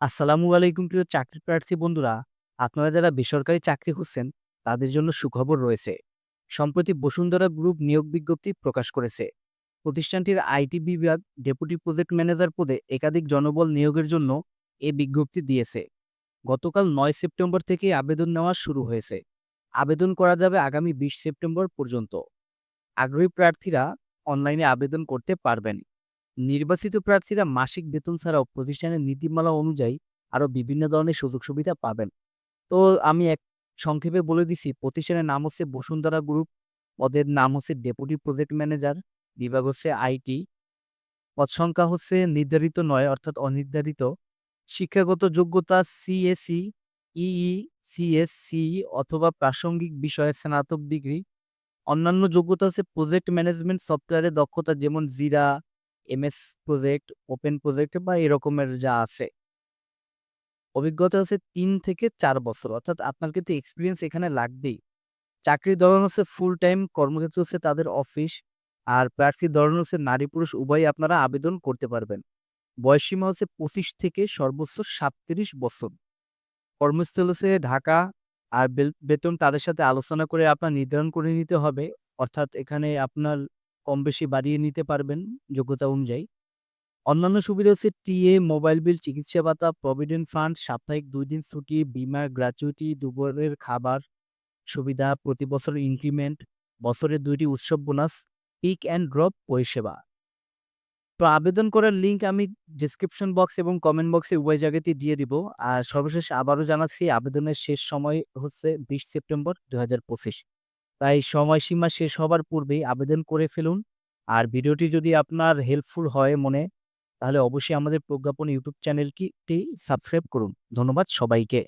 আসসালামু আলাইকুম প্রিয় চাকরি প্রার্থী বন্ধুরা। আপনারা যারা বেসরকারি চাকরি খুঁজছেন, তাদের জন্য সুখবর রয়েছে। সম্প্রতি বসুন্ধরা গ্রুপ নিয়োগ বিজ্ঞপ্তি প্রকাশ করেছে। প্রতিষ্ঠানটির আইটি বিভাগ ডেপুটি প্রজেক্ট ম্যানেজার পদে একাধিক জনবল নিয়োগের জন্য এ বিজ্ঞপ্তি দিয়েছে। গতকাল নয় সেপ্টেম্বর থেকে আবেদন নেওয়া শুরু হয়েছে। আবেদন করা যাবে আগামী বিশ সেপ্টেম্বর পর্যন্ত। আগ্রহী প্রার্থীরা অনলাইনে আবেদন করতে পারবেন। নির্বাচিত প্রার্থীরা মাসিক বেতন ছাড়াও প্রতিষ্ঠানের নীতিমালা অনুযায়ী আরও বিভিন্ন ধরনের সুযোগ সুবিধা পাবেন। তো আমি এক সংক্ষেপে বলে দিছি, প্রতিষ্ঠানের নাম হচ্ছে বসুন্ধরা গ্রুপ, পদের নাম হচ্ছে ডেপুটি প্রজেক্ট ম্যানেজার, বিভাগ হচ্ছে আইটি, পদ সংখ্যা হচ্ছে নির্ধারিত নয়, অর্থাৎ অনির্ধারিত। শিক্ষাগত যোগ্যতা সিএসি ইই সিএসসি অথবা প্রাসঙ্গিক বিষয়ে স্নাতক ডিগ্রি। অন্যান্য যোগ্যতা হচ্ছে প্রজেক্ট ম্যানেজমেন্ট সফটওয়্যারে দক্ষতা যেমন জিরা এমএস প্রজেক্ট, ওপেন প্রজেক্ট বা এরকমের যা আছে। অভিজ্ঞতা হচ্ছে ৩ থেকে ৪ বছর। অর্থাৎ আপনার কিন্তু এক্সপেরিয়েন্স এখানে লাগবেই। চাকরির ধরন হচ্ছে ফুল টাইম, কর্মক্ষেত্র হচ্ছে তাদের অফিস। আর প্রার্থীর ধরন হচ্ছে নারী-পুরুষ উভয়ই আপনারা আবেদন করতে পারবেন। বয়সসীমা হচ্ছে ২৫ থেকে সর্বোচ্চ ৩৭ বছর। কর্মস্থল হচ্ছে ঢাকা। আর বেতন তাদের সাথে আলোচনা করে আপনার নির্ধারণ করে নিতে হবে। অর্থাৎ এখানে আপনার কম বেশি বাড়িয়ে নিতে পারবেন যোগ্যতা অনুযায়ী। অন্যান্য সুবিধা হচ্ছে টিএ, মোবাইল বিল, চিকিৎসা ভাতা, প্রভিডেন্ট ফান্ড, সাপ্তাহিক দুই দিন ছুটি, বীমা, গ্র্যাচুইটি, দুপুরের খাবার সুবিধা, প্রতি বছর ইনক্রিমেন্ট, বছরে দুইটি উৎসব বোনাস, পিক অ্যান্ড ড্রপ পরিষেবা। তো আবেদন করার লিঙ্ক আমি ডেসক্রিপশন বক্স এবং কমেন্ট বক্সে উভয় জায়গাতেই দিয়ে দিব। আর সর্বশেষ আবারও জানাচ্ছি আবেদনের শেষ সময় হচ্ছে ২০ সেপ্টেম্বর ২০২৫। তাই সময়সীমা শেষ হবার পূর্বেই আবেদন করে ফেলুন। আর ভিডিওটি যদি আপনার হেল্পফুল হয় মনে, তাহলে অবশ্যই আমাদের প্রজ্ঞাপন ইউটিউব চ্যানেলটি সাবস্ক্রাইব করুন। ধন্যবাদ সবাইকে।